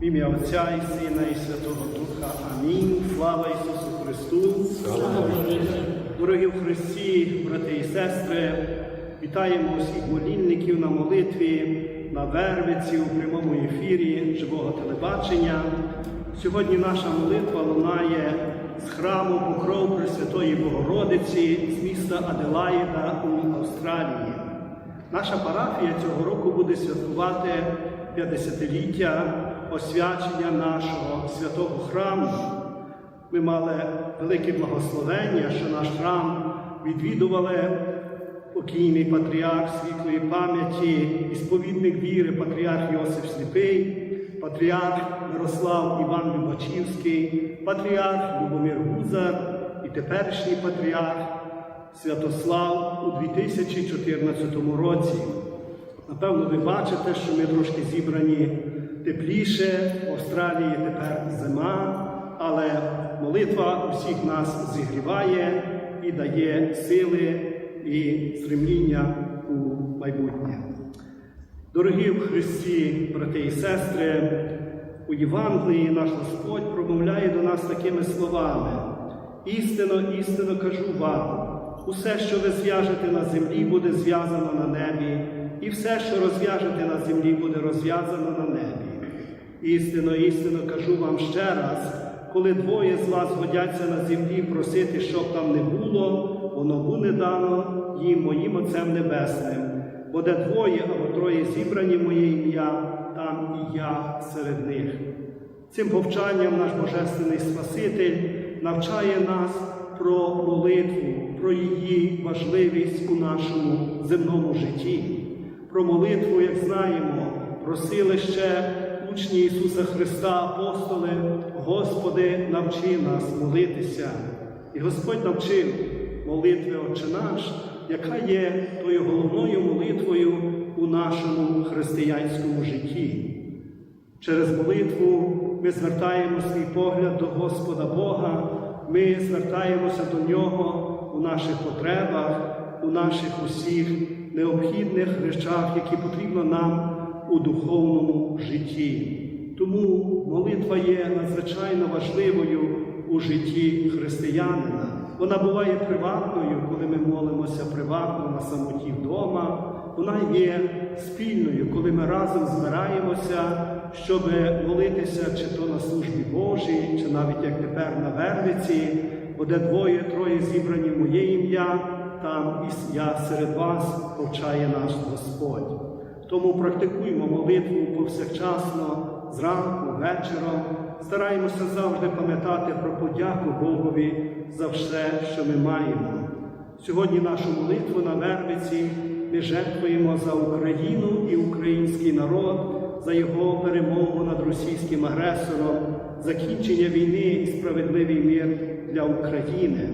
В ім'я Отця і Сина, і Святого Духа. Амінь. Слава Ісусу Христу! Дорогі в Христі, брати і сестри, вітаємо усіх молільників на молитві, на Вервиці у прямому ефірі живого телебачення. Сьогодні наша молитва лунає з храму Покров Пресвятої Богородиці з міста Аделаїда у Австралії. Наша парафія цього року буде святкувати 50-ліття освячення нашого святого храму. Ми мали велике благословення, що наш храм відвідували покійний патріарх світлої пам'яті, і сповідник віри, патріарх Йосип Сліпий, патріарх Мирослав Іван Любачівський, патріарх Любомир Гузар і теперішній патріарх Святослав у 2014 році. Напевно, ви бачите, що ми трошки зібрані тепліше, в Австралії тепер зима, але молитва усіх нас зігріває і дає сили і стремління у майбутнє. Дорогі в Христі, брати і сестри, у Євангелії наш Господь промовляє до нас такими словами: істинно, істинно кажу вам, усе, що ви зв'яжете на землі, буде зв'язано на небі, і все, що розв'яжете на землі, буде розв'язано на небі. Істинно, істинно кажу вам ще раз, коли двоє з вас годяться на землі просити, щоб там не було, воно буде дано їм моїм Отцем Небесним. Бо де двоє або троє зібрані моє ім'я, там і я серед них. Цим повчанням наш Божественний Спаситель навчає нас про молитву, про її важливість у нашому земному житті. Про молитву, як знаємо, просили ще учні Ісуса Христа, апостоли, Господи, навчи нас молитися. І Господь навчив молитви Отче наш, яка є тою головною молитвою у нашому християнському житті. Через молитву ми звертаємо свій погляд до Господа Бога, ми звертаємося до Нього у наших потребах, у наших усіх необхідних речах, які потрібно нам у духовному житті. Тому молитва є надзвичайно важливою у житті християнина. Вона буває приватною, коли ми молимося приватно на самоті вдома. Вона є спільною, коли ми разом збираємося, щоб молитися чи то на службі Божій, чи навіть як тепер на Вервиці, бо де двоє, троє зібрані моє ім'я, там і я серед вас повчає наш Господь. Тому практикуємо молитву повсякчасно, зранку, вечором. Стараємося завжди пам'ятати про подяку Богові за все, що ми маємо. Сьогодні нашу молитву на Вербиці ми жертвуємо за Україну і український народ, за його перемогу над російським агресором, закінчення війни і справедливий мир для України.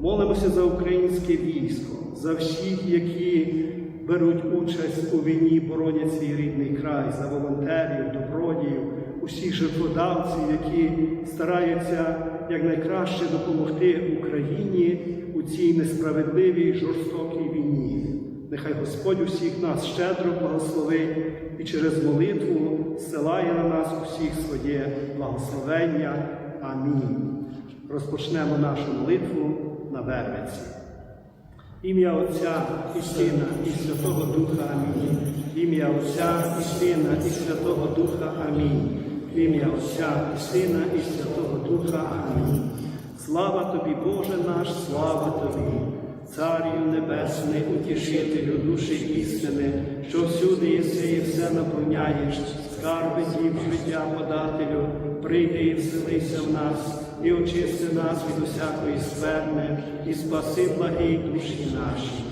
Молимося за українське військо, за всіх, які беруть участь у війні, боронять свій рідний край, за волонтерів, добродіїв, усіх жертводавців, які стараються якнайкраще допомогти Україні у цій несправедливій жорстокій війні. Нехай Господь усіх нас щедро благословить і через молитву зсилає на нас усіх своє благословення. Амінь. Розпочнемо нашу молитву на Вервиці. Ім'я Отця і Сина, і Святого Духа Амінь. Ім'я Отця і Сина, і Святого Духа Амінь. Ім'я Отця і Сина, і Святого Духа Амінь. Слава тобі, Боже наш, слава тобі, Царю Небесний, утішителю душі істини, що всюди єси і все наповняєш, скарби дів життя подателю, прийди і вселися в нас, і очисти нас від усякої скверни, і спаси благі душі наші.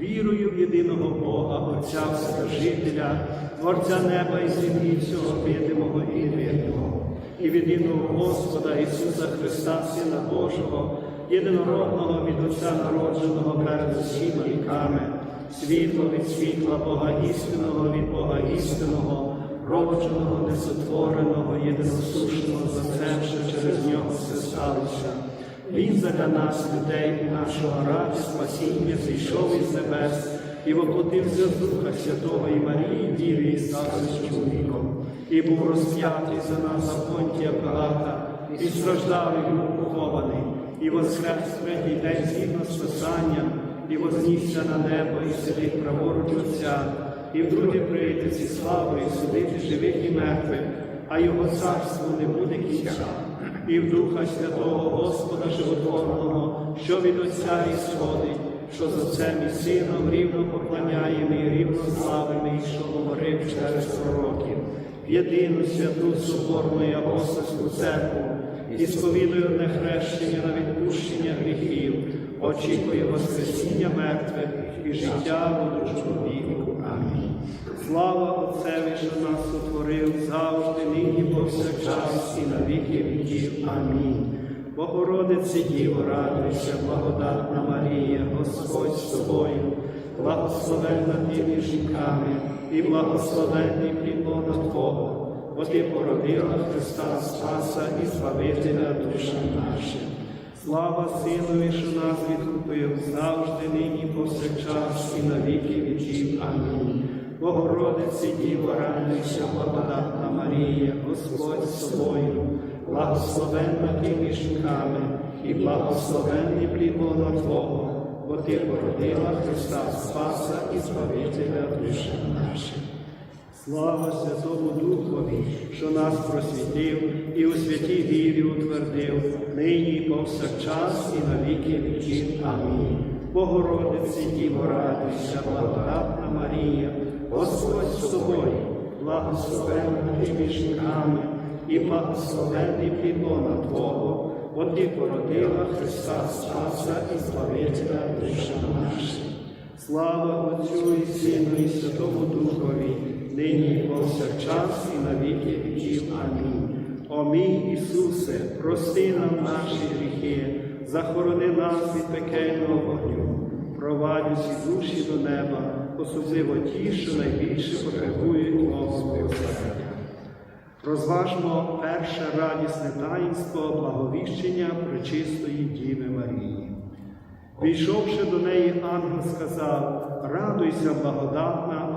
Вірую в єдиного Бога, Отця Вседержителя, Творця неба і землі, всього видимого і невидимого, і в єдиного Господа Ісуса Христа, Сина Божого, єдинородного від Отця народженого перед усіма віками, світло від світла Бога істинного від Бога істинного, родженого, несотвореного, єдиносушного, зацемши через нього все сталося. Він задля нас, людей, нашого ради, спасіння, зійшов із небес, і воплотився з Духа Святого і Марії, Діві, і стався чоловіком, і був розп'ятий за нас за Понтія Пилата, і страждав, і був похований, і воскрес третій день згідно з Писанням, і вознісся на небо, і сидить праворуч Отця, і вдруге прийде зі славою судити живих і мертвих, а його царство не буде кінця. І в Духа Святого Господа Животворного, що від Отця і сходить, що з Отцем і Сином рівно поклоняємо і рівно славимо, і що говорив через пророків, в єдину святу Соборну і апостольську церкву, і сповідує одне хрещення на відпущення гріхів, очікує Воскресіння мертвих і життя будучого віку. Слава Отцеві, що нас сотворив завжди, нині повсякчас і на віки віків. Амінь. Богородице Діво, радуйся, благодатна Марія, Господь з тобою, благословенна ти між жінками, і благословенний плідлона Твого, бо ти породила Христа Спаса і Збавителя душам нашим. Слава Синові, що нас відкупив, завжди, нині, повсякчас і на віки віків. Амінь. Богородице Діво, радуйся, благодатна Марія, Господь з тобою, благословенна ти між і благословенний плідлона Твого, бо ти породила Христа Спаса і Збавителя душам нашим. Слава Святому Духові, що нас просвітив і у святій вірі утвердив, нині і повсякчас і на віки віків. Амінь. Богородице Діво, радуйся, благодатна Марія, Господь з тобою, благословенна ти між жінками, і благословенний плідлона Твого, бо ти породила Христа Спаса і Збавителя душам нашим. Слава Отцю і Сину і Святому Духові, нині повсякчас і на віки віків. Амінь. О мій Ісусе, прости нам наші гріхи, захорони нас від пекельного вогню, провадь усі душі до неба, особливо ті, що найбільше потребують Твого милосердя. Розважмо перше радісне таїнство благовіщення Пречистої Діви Марії. Війшовши до неї, ангел сказав: Радуйся, благодатна,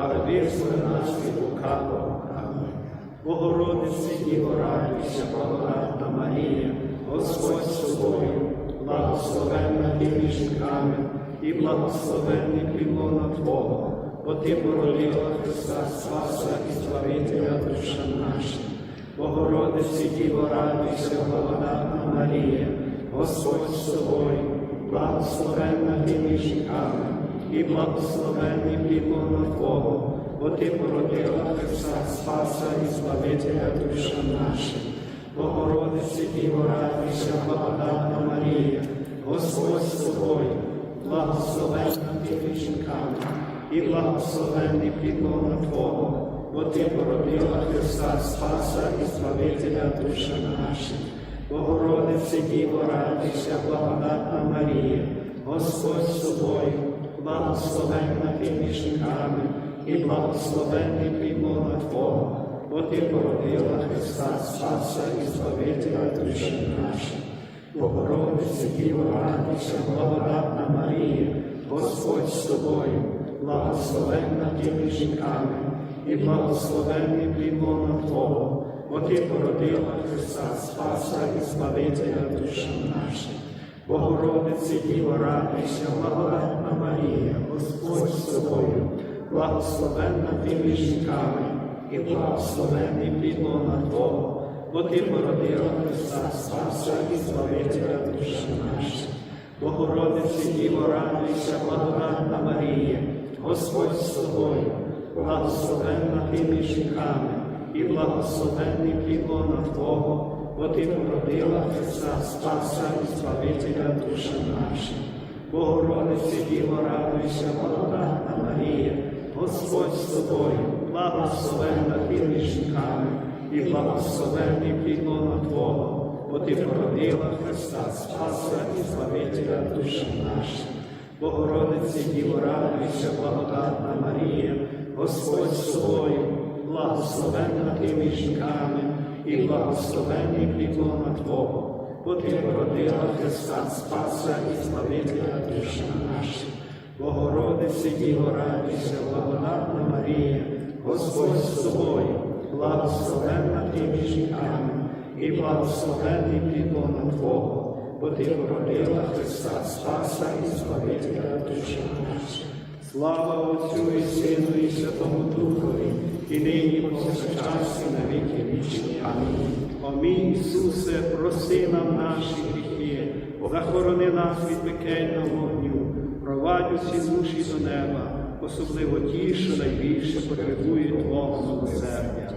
але визволи нас від лукавого. Богородице Діво, радуйся, благодатна Марія, Господь з тобою, благословенна ти між жінками, і благословенний плідлона Твого, бо ти породила Христа Спаса і Збавителя душам нашим. Богородице Діво, радуйся, благодатна Марія, Господь з тобою, благословенна ти між жінками, і благословенний плідлона Твого, бо ти породила Христа Спаса і Збавителя душам нашим. Богородице Діво, радуйся, благодатна Марія, Господь з тобою, благословенна ти жінками, і благословенний плідлона Твого, бо ти породила Христа Спаса і Збавителя душам нашим. Богородице Діво, радуйся, благодатна Марія, Господь з тобою, благословенна ти між жінками, і благословенний плідлона Твого, бо ти породила Христа Спаса і Збавителя душам нашим. Богородице Діво, радуйся, благодатна Марія, Господь з тобою, благословенна ти між жінками, і благословенний плідлона Твого, бо ти породила Христа Спаса і Збавителя душам нашим. Богородице Діво, радуйся, благодатна Марія, Господь з тобою, благословенна ти між жінками, і благословенний плідлона Твого, бо ти породила Христа Спаса і Збавителя душам нашим. Богородице Діво, радуйся, благодатна Марія, Господь з тобою, благословенна ти між жінками, і благословенний плідлона Твого, бо ти породила Христа Спаса і Збавителя душам нашим. Богородице Діво, радуйся, благодатна Марія, Господь тобою, благословенна ти між жінками, і благословенний плідлона Твого, бо ти породила Христа Спаса і Збавителя душі наші. Богородице Діво, радуйся, благодатна Марія, Господь з тобою, благословенна ти між жінками, і благословенний плідлона Твого, бо ти породила Христа Спаса і Збавителя душі наші. Богородице Діво, радуйся, благодатна Марія, Господь з тобою, благословенна ти між жінками, і благословенний плідлона Твого, бо ти породила Христа Спаса і Збавителя душі наші. Слава Отцю і Сину і Святому Духові, і нині повсякчас і на віки вічні. Амінь. О Ісусе, прости нам наші гріхи, захорони нас від пекельного вогню, провадь усі душі до неба, особливо ті, що найбільше потребують Твого милосердя.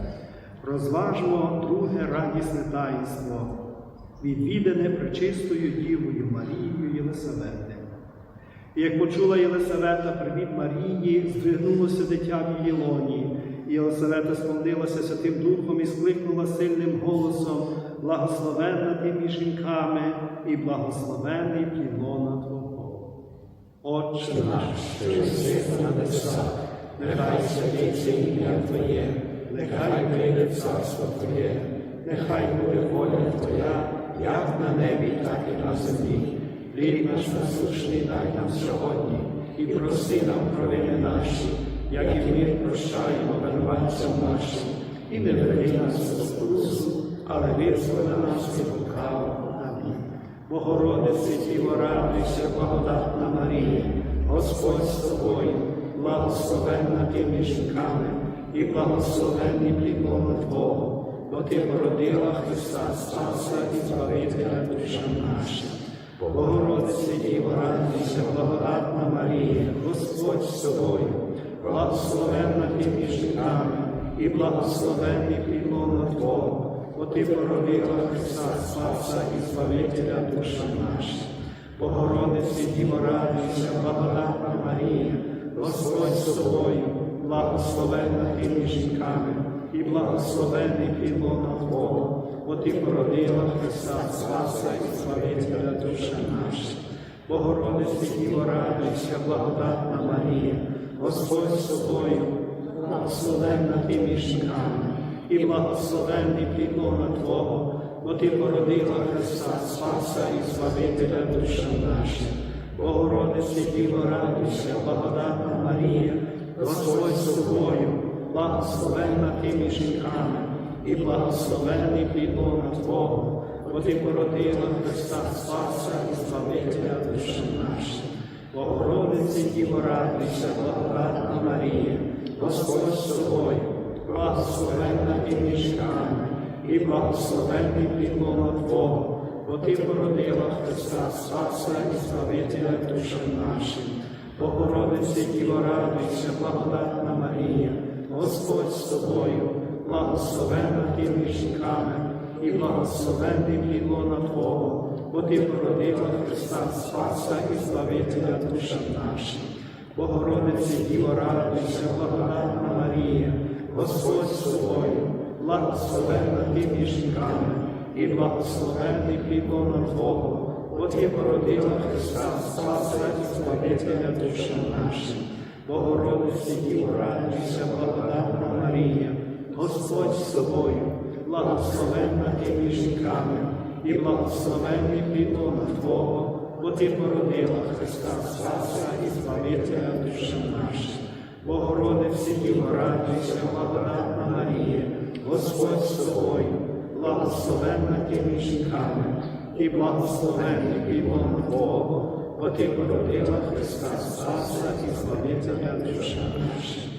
Розважмо друге радісне таїнство, відвідане пречистою Дівою Марією Єлисавети. І як почула Єлисавета привіт Марії, здригнулося дитя в її лоні, Єлисавета сповнилася Святим Духом і скликнула сильним голосом, благословенна ти між жінками, і благословенний плідлона Твого. Отче наш, що єси на небесах, нехай святиться ім'я Твоє, нехай прийде царство Твоє, нехай буде воля Твоя, як на небі, так і на землі. Хліб наш насущний дай нам сьогодні, і прости нам провини наші, як і ми прощаємо винуватцям нашим, і не веди нас у спокусу, але визволи нас від лукавого. Амінь. Богородице, Діво, радуйся, благодатна Марія, Господь з тобою, благословенна ти між жінками, і благословенний плідлона Твого, бо ти породила Христа Спаса і Збавителя душам нашим. Богородице Діво, радуйся, благодатна Марія, Господь з тобою, благословенна ти між жінками, і благословенний плідлона Твого, бо ти породила Христа Спаса і Збавителя душам нашим. Богородице Діво, радуйся, благодатна Марія, Господь з тобою, благословенна ти між жінками, і благословенний плідлона Твого, бо ти породила Христа Спаса і Збавителя душам нашим. Богородице Діво, радуйся, благодатна Марія, Господь з тобою, благословенна ти між і благословенний плідлона Твого, бо ти породила Христа Спаса і Збавителя душам нашим. Богородице Діво, радуйся, благодатна Марія, Господь з тобою, благословенна ти між жінками, і благословенний плідлона Твого, бо ти породила Христа Спаса і Збавителя душам нашим. Богородице Діво, радуйся, благодатна Марія, Господь з тобою, благословенна ти між жінками, і благословенний плідлона Твого, бо ти породила Христа Спаса і Збавителя душам нашим. Богородице Діво, радуйся, благодатна Марія, Господь з тобою, благословенна ти між жінками, і благословенний плідлона Твого, бо ти породила Христа Спаса і Збавителя душам нашим. Богородице Діво, радуйся, благодатна Марія, Господь з благословенна ти між жінками, і благословенний плідлона Твого, бо ти породила Христа Спаса і Збавителя душам нашим. Богородице Діво, радуйся, благодатна Марія, Господь з тобою, благословенна ти між жінками, і благословенний плідлона Твого, бо ти породила Христа Спаса і Збавителя душам нашим. Богородице Діво, радуйся, благодатна Марія, Господь з тобою, благословенна ти між жінками, і благословенний плідлона Твого, бо ти породила Христа Спаса і Збавителя душам нашим.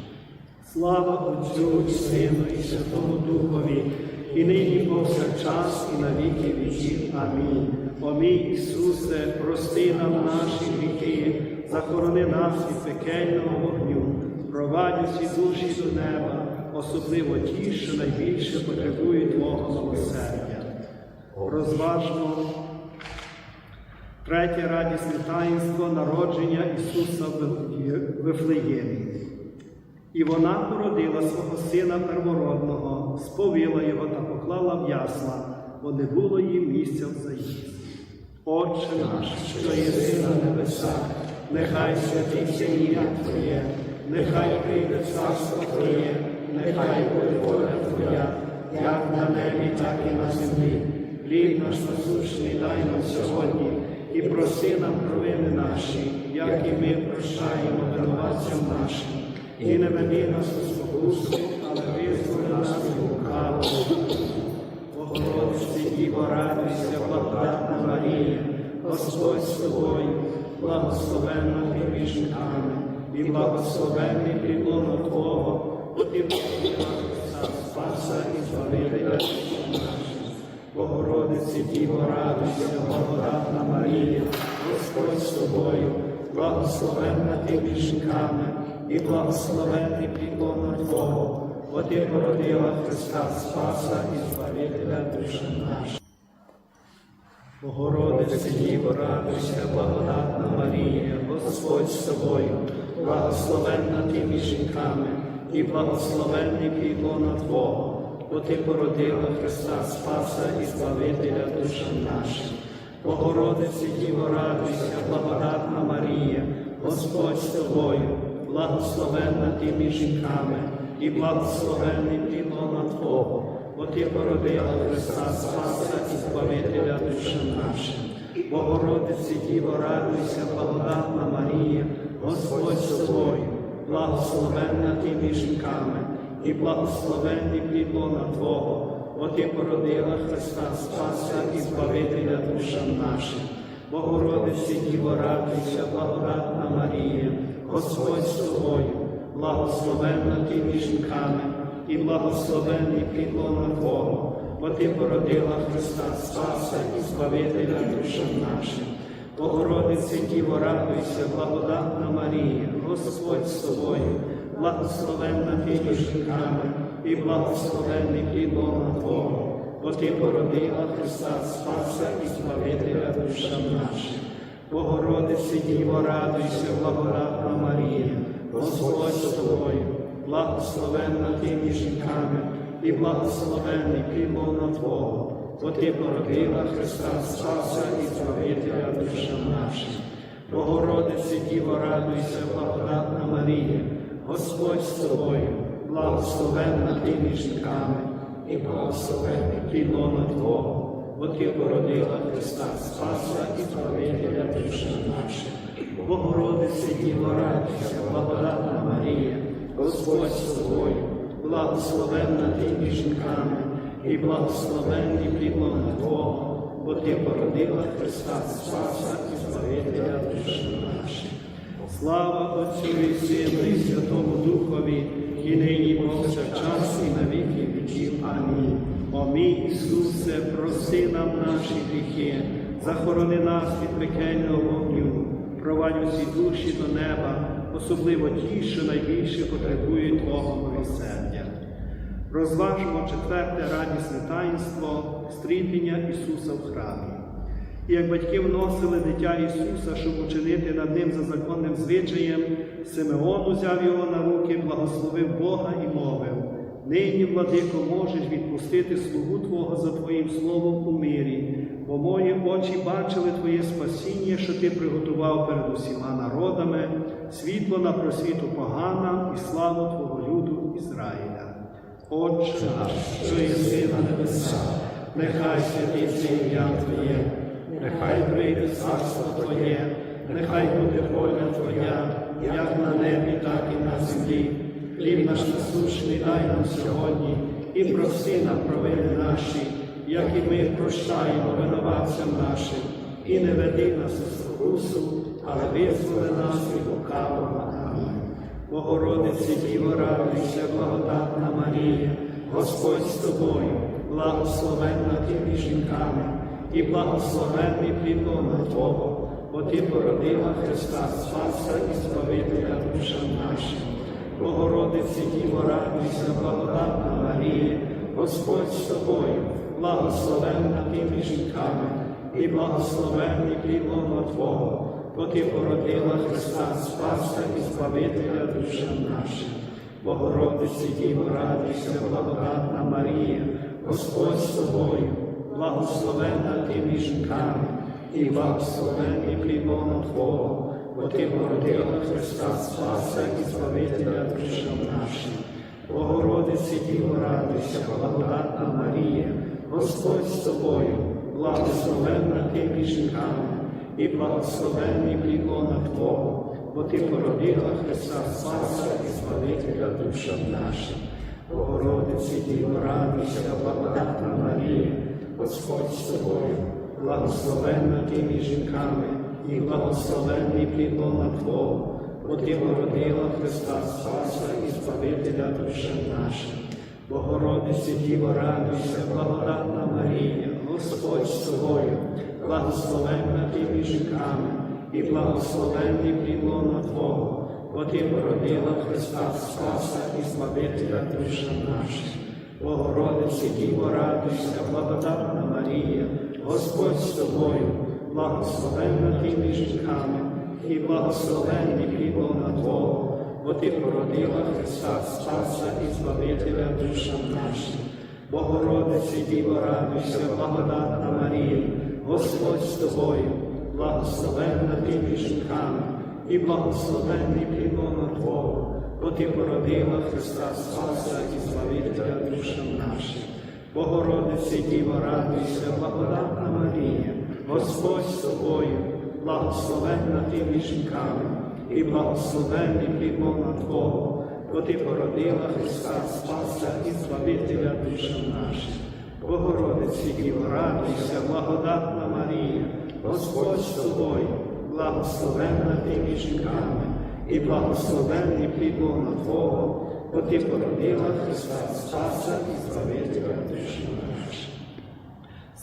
Слава Отцю Сину і Святому Духові, і нині повсякчас, і на віки віків. Амінь. О Ісусе, прости нам наші гріхи, захорони нас від пекельного вогню, провадь усі душі до неба, особливо ті, що найбільше потребують Твого милосердя. Розважмо третє радісне таїнство народження Ісуса в Вифлеємі. І вона породила свого сина первородного, сповила його та поклала в ясла, бо не було їм місця в заїзді. Отче наш, що єси на небесах, нехай святиться ім'я Твоє, нехай прийде царство Твоє, нехай буде воля Твоя, як на небі, так і на землі. Хліб наш насущний дай нам сьогодні, і проси нам провини наші, як і ми прощаємо винуватцям нашим. І не веди нас у спокусу, але визволи нас від лукавого. Богородице, Діво, радуйся, благодатна Марія, Господь з тобою, благословенна ти між жінками, і благословенний плідлоно Твого, бо ти Христа, Спаса і Збавителя наших. Богородице, Діво, радуйся, благодатна Марія, Господь з тобою, благословенна ти між жінками, і благословенний плідлоно Твого, бо ти породила Христа Спаса і Збавителя душа наша. Богородице, Діво, радуйся, благодатна Марія, Господь з тобою, благословенна ти між жінками, і благословенний плідлона Твого, бо ти породила Христа Спаса і Збавителя душа наша. Богородице, Діво, радуйся, благодатна Марія, Господь з тобою, благословенна ти між жінками, і благословенний плідлона Твого, бо ти породила Христа Спаса і Збавителя душа наша. Богородице, Діво, радуйся, благодатна Марія, Господь з тобою, благословенна ти між жінками, і благословенний плідлона Твого, бо ти породила Христа Спаса і Збавителя душам нашим. Богородице, Діво, радуйся, благодатна Марія, Господь з тобою, благословенна ти між жінками, і благословенний плідлона Твого, бо ти породила Христа Спаса і Збавителя душам нашим. Богородице, Діво, радуйся, благодатна Марія, Господь з тобою, благословенна ти між жінками, і благословенний плідлона Твого, бо ти породила Христа Спаса і Збавителя душам нашим. Богородице, Діво, радуйся, благодатна Марія, Господь з тобою, благословенна ти між жінками, і благословенний плідлона Твого, бо ти породила Христа Спаса і Збавителя душам нашим. Богородице, Діво, радуйся, благодатна Марія, Господь з тобою, благословенна ти між жінками, і благословенний плідлона Твого, бо ти породила Христа Спаса і Збавителя душам нашим. Богородице, Діво, радуйся, благодатна Марія, Господь з тобою, благословенна ти між жінками, і благословенний плідлона Твого, бо ти породила Христа Спаса і Збавителя душам нашим. Слава Отцю і Сину і Святому Духові, і нині і повсякчас, і на віки віків. Амінь. О Ісусе, проси нам наші гріхи, захорони нас від пекельного вогню, провадь усі душі до неба, особливо ті, що найбільше потребують Твого милосердя. Розважимо четверте радісне таїнство стрітення Ісуса в храмі. І як батьки вносили дитя Ісуса, щоб учинити над ним за законним звичаєм, Симеон узяв його на руки, благословив Бога і мовив: Нині, владико, можеш відпустити слугу Твого за Твоїм словом у мирі, бо мої очі бачили Твоє спасіння, що Ти приготував перед усіма народами, світло на просвіту погана і славу Твого люду Ізраїля. Отче наш, що єси на небесах, нехай святиться ім'я Твоє, нехай прийде царство Твоє, нехай буде воля Твоя, як на небі, так і на землі. Хліб наш насущний дай нам сьогодні, і прости нам провини наші, як і ми прощаємо винуватцям нашим, і не веди нас у спокусу, але визволи нас від лукавого. Амінь. Богородице, Діво, радуйся, благодатна Марія, Господь з тобою, благословенна ти між жінками, і благословенний плідона Твого, бо ти породила Христа Спаса і Збавителя душам нашим. Богородице, Діво, радуйся, благодатна Марія, Господь з тобою, благословенна ти між жінками, і благословенний плідона Твого, бо ти породила Христа Спаса і Збавителя душам нашим. Богородиці Діво, радуйся, благодатна Марія, Господь з тобою, благословенна ти між жінками, і благословенний плідона Твого, бо ти породила Христа Спаса і Збавителя душам нашим. Богородиці Діво, радуйся, благодатна Марія, Господь з тобою, благословенна ти між жінками, і благословенний плідона Твого, бо ти породила Христа Спаса і Збавителя душам нашим. Богородиці Діво, радуйся, благодатна Марія, Господь з тобою, благословенна ти між жінками, і благословенний плідона Твого, бо ти породила Христа Спаса і Збавителя душам нашим. Богородиці Діво, радуйся, благодатна Марія, Господь з тобою, благословенна ти між жінками, і благословенний плідона Твого, бо ти породила Христа Спаса і Збавителя душам нашим. Богородиці Діво, радуйся, благодатна Марія, Господь з тобою, благословенна ти між жінками, і благословенний плідона Твого, бо ти породила Христа Спаса і Збавителя душам нашим. Богородиці Діво, радуйся, благодатна Марія, Господь з тобою, благословенна ти між жінками, і благословенний плідона Твого, бо ти породила Христа Спаса і Збавителя душам нашим. Богородиці Діво, радуйся, благодатна Марія, Господь з тобою, благословенна ти між жінками, і благословенний плідона Твого, бо ти породила Христа Спаса і Збавителя душам нашим. Богородиці Діво, радуйся, благодатна Марія, Господь з тобою, благословенна ти між жінками, і благословенний плідона Твого, бо ти породила Христа Спаса і Збавителя нашим.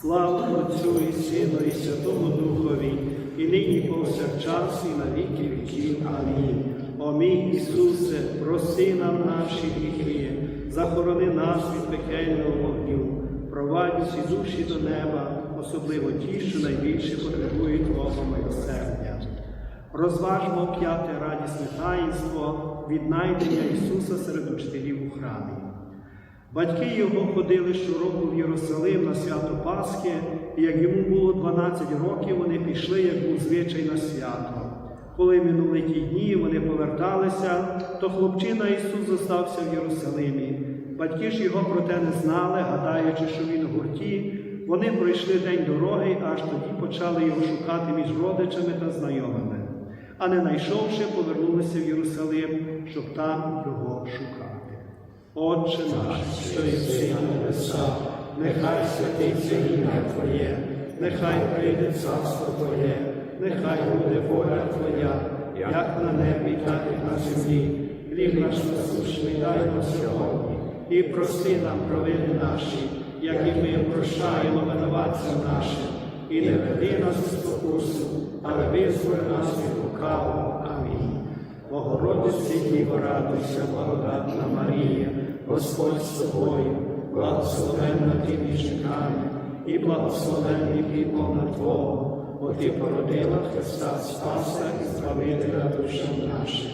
Слава Отцю і Сину, і Святому Духові, і нині повсякчас, і на віки віків. Амінь. О мій Ісусе, прости нам наші гріхи, захорони нас від пекельного вогню, провадь усі душі до неба, особливо ті, що найбільше потребують Твого милосердя. Розважмо п'яте радісне таїнство віднайдення Ісуса серед учителів у храмі. Батьки його ходили щороку в Єрусалим на свято Пасхи, і як йому було 12 років, вони пішли, як був звичай на свято. Коли минули ті дні, вони поверталися, то хлопчина Ісус зостався в Єрусалимі. Батьки ж його про те не знали, гадаючи, що він у гурті. Вони пройшли день дороги, аж тоді почали його шукати між родичами та знайомими. А не знайшовши, повернулися в Єрусалим, щоб там його шукати. Отче наш, що єси на небесах, нехай святиться ім'я Твоє, нехай прийде царство Твоє, нехай буде воля Твоя, як на небі, так і на землі. Хліб наш насущний дай нам сьогодні, і прости нам провини наші, як і ми прощаємо винуватцям нашим, і не веди нас у спокусу, але визволь нас від лукавого. Амінь. Богородиці Діво, радуйся, благодатна Марія, Господь з тобою, благословенна ти між жінками, і благословенний плідона Твого, бо ти породила Христа Спаса і Збавителя душам нашим.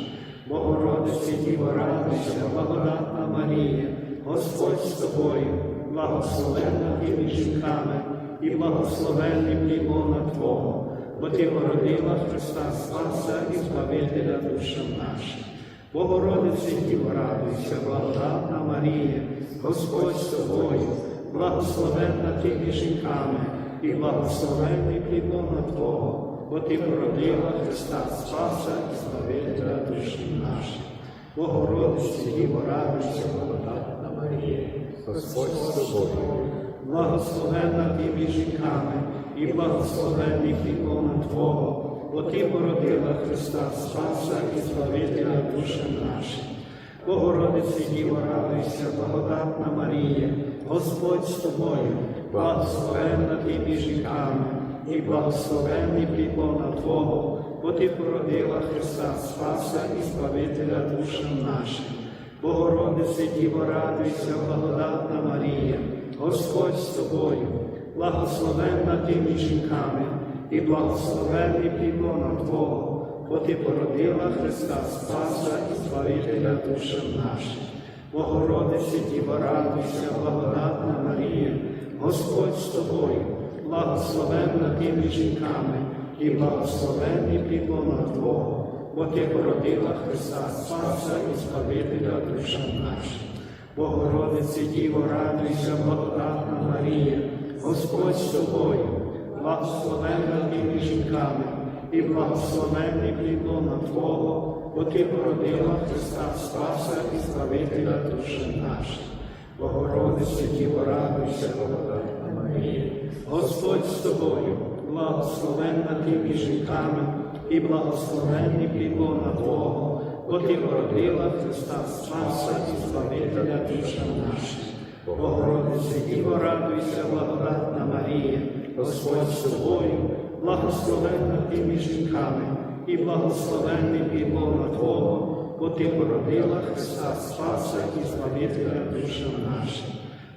Богородиці Діво, радуйся, благодатна Марія, Господь з тобою, благословенна ти між жінками, і благословенний плідона Твого, бо ти породила Христа Спаса і Збавителя душам нашим. Богородице Діво, радуйся, благодатна Марія, Господь з тобою, благословенна ти між жінками, і благословенний плідона Твого, бо ти породила Христа Спаса і Збавителя душам нашим. Богородице Діво, радуйся, благодатна Марія, Господь з тобою, благословенна ти між і благословенний плідона Твого, бо ти породила Христа Спаса і Збавителя душам нашим. Богородице Діво, радуйся, благодатна Марія, Господь з тобою, благословенна ти між жінками, і благословенний плідона Твого, бо ти породила Христа Спаса і Збавителя душам нашим. Богородице Діво, радуйся, благодатна Марія, Господь з тобою, благословенна ти між жінками, і благословенний плідона Твого, бо Ти породила Христа Спаса і Збавителя душам нашим. Богородице, Діва, радуйся, благодатна Марія, Господь з тобою, благословенна тими жінками, і благословенний плідлона Твого, бо Ти породила Христа Спаса і Збавителя душам нашим. Богородице, Діво, радуйся, благодатна Марія, Господь з тобою, благословенна тими жінками, і благословенний плідлона Твого, бо Ти породила Христа Спаса і Збавителя душам нашим. Богородице, Діво, радуйся, благодатна Марія, Господь з тобою, благословенна тими жінками, і благословенний плідлона Твого, бо Ти породила Христа Спаса і Збавителя душам нашим. Богородице, Діво, радуйся, благодатна Марія, Господь з тобою, благословенна тими жінками, і благословенний плідлона Твого, бо Ти породила Христа Спаса і Збавителя душам нашим.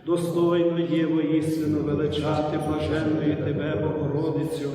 Достойно є воістину величати блаженної Тебе, Богородицю,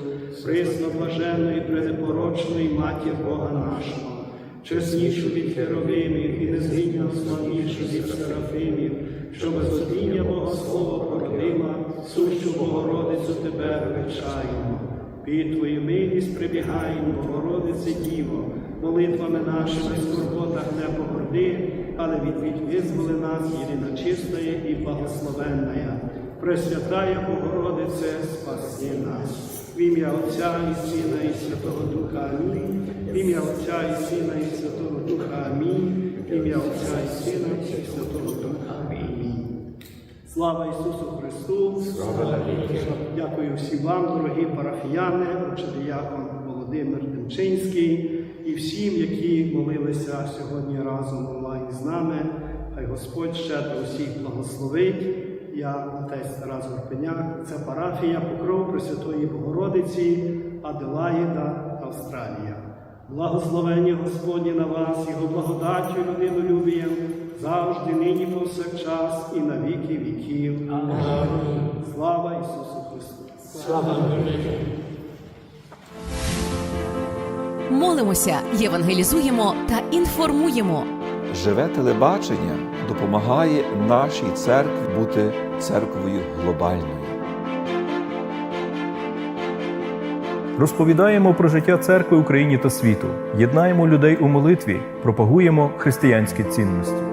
присно блаженної пренепорочної матір Бога нашого, чеснішу від херовимів і незгідно славнішу від серафимів, що безодіння Богослова породила, сущу Богородицю Тебе величаємо. Під Твою милість прибігаємо, Богородице Діво, молитвами нашими в скорботах не погорди, але відвідь визволи нас, єдина чистая і благословенная. Пресвятая Богородице, спаси нас. В ім'я Отця і Сина і Святого Духа Амінь. В ім'я Отця і Сина і Святого Духа Амінь. В ім'я Отця і Сина і Святого Духа Амінь. Слава Ісусу Христу! Слава. Дякую всім вам, дорогі парафіяни, учителякон Володимир Демчинський і всім, які молилися сьогодні разом онлайн з нами. Хай Господь щедро усіх благословить. Я отець Тарас Горпеняк, це парафія Покров Пресвятої Богородиці, Аделаїда, Австралія. Благословення Господні на вас, Його благодаттю людинолюбієм, завжди, нині, повсякчас і на віки віків. Слава Ісусу Христу! Молимося, євангелізуємо та інформуємо. Живе телебачення допомагає нашій церкві бути церквою глобальною. Розповідаємо про життя церкви Україні та світу, єднаємо людей у молитві, пропагуємо християнські цінності.